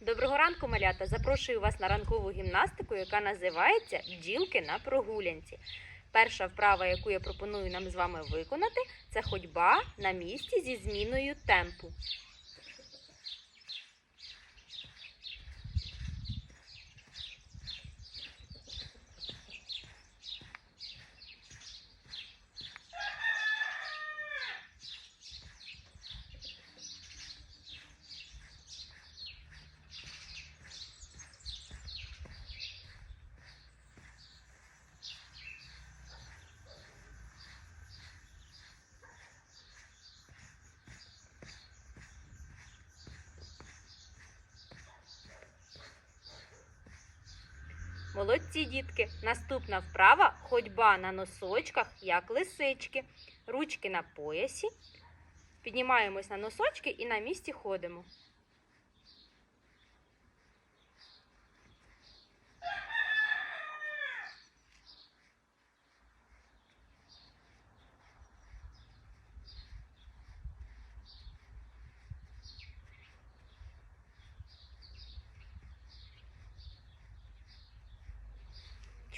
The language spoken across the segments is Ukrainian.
Доброго ранку, малята! Запрошую вас на ранкову гімнастику, яка називається Бджілки на прогулянці. Перша вправа, яку я пропоную нам з вами виконати, це ходьба на місці зі зміною темпу. Молодці, дітки! Наступна вправа ходьба на носочках, як лисички. Ручки на поясі. Піднімаємось на носочки і на місці ходимо.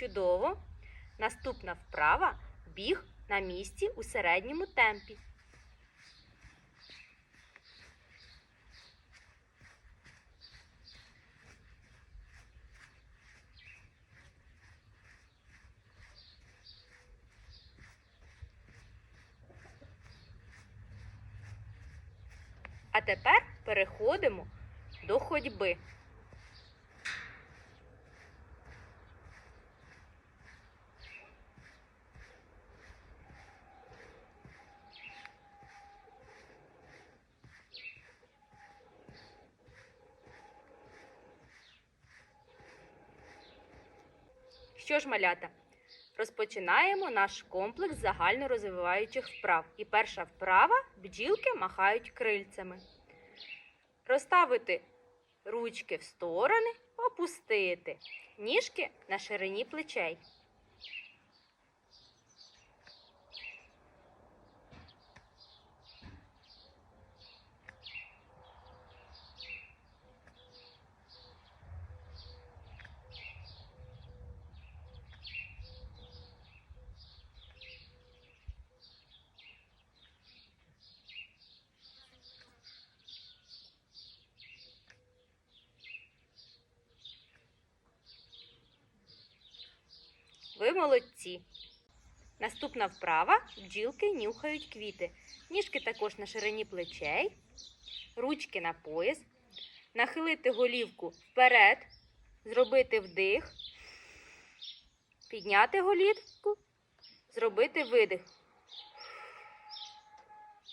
Чудово! Наступна вправа біг на місці у середньому темпі. А тепер переходимо до ходьби. Що ж, малята, розпочинаємо наш комплекс загальнорозвиваючих вправ. І перша вправа бджілки махають крильцями. Розставити ручки в сторони, опустити ніжки на ширині плечей. Ви молодці. Наступна вправа бджілки нюхають квіти. Ніжки також на ширині плечей, ручки на пояс. Нахилити голівку вперед, зробити вдих, підняти голівку, зробити видих.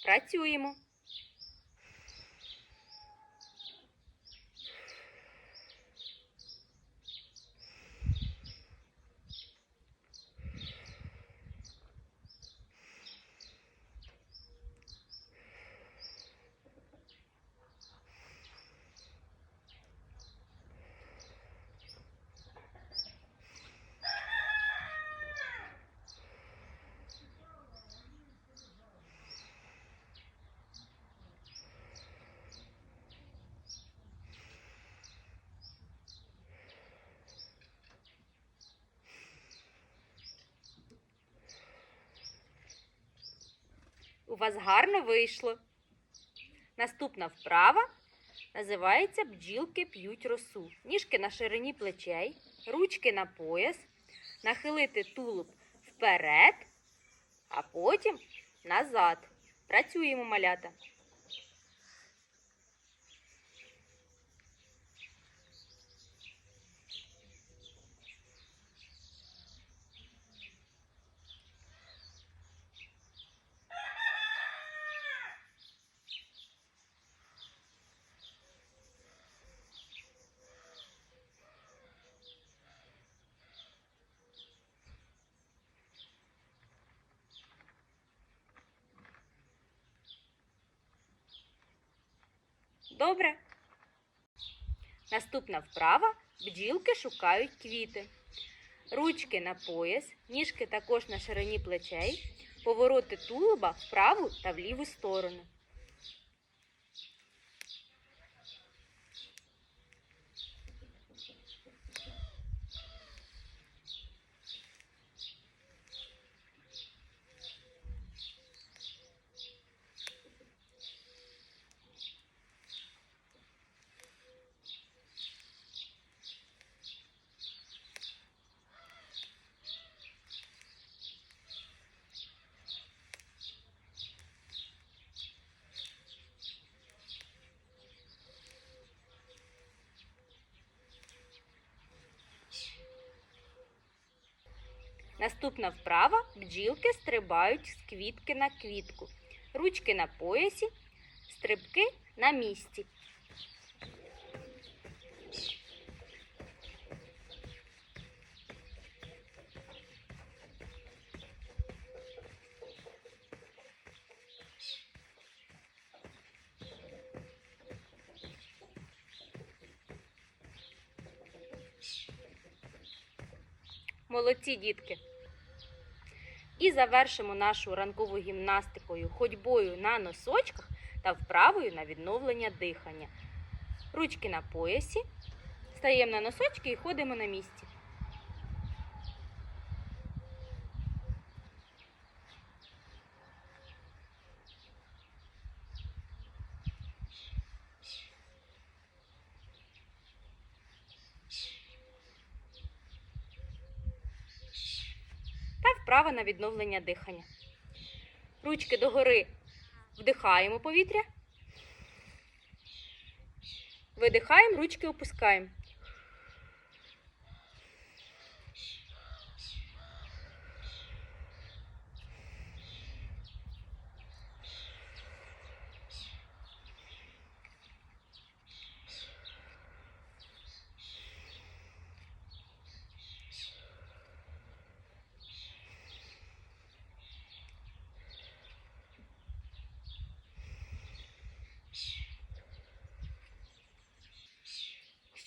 Працюємо. У вас гарно вийшло. Наступна вправа називається бджілки п'ють росу. Ніжки на ширині плечей, ручки на пояс, нахилити тулуб вперед, а потім назад. Працюємо малята. Добре. Наступна вправа бджілки шукають квіти. Ручки на пояс, ніжки також на ширині плечей, повороти тулуба в праву та в ліву сторону. Наступна вправа бджілки стрибають з квітки на квітку. Ручки на поясі, стрибки на місці. Молодці, дітки. І завершимо нашу ранкову гімнастикою ходьбою на носочках та вправою на відновлення дихання. Ручки на поясі. Стаємо на носочки і ходимо на місці. Вправа на відновлення дихання. Ручки догори вдихаємо повітря. Видихаємо, ручки опускаємо.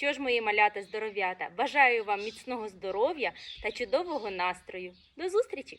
Що ж, мої малята здоров'ята, бажаю вам міцного здоров'я та чудового настрою. До зустрічі!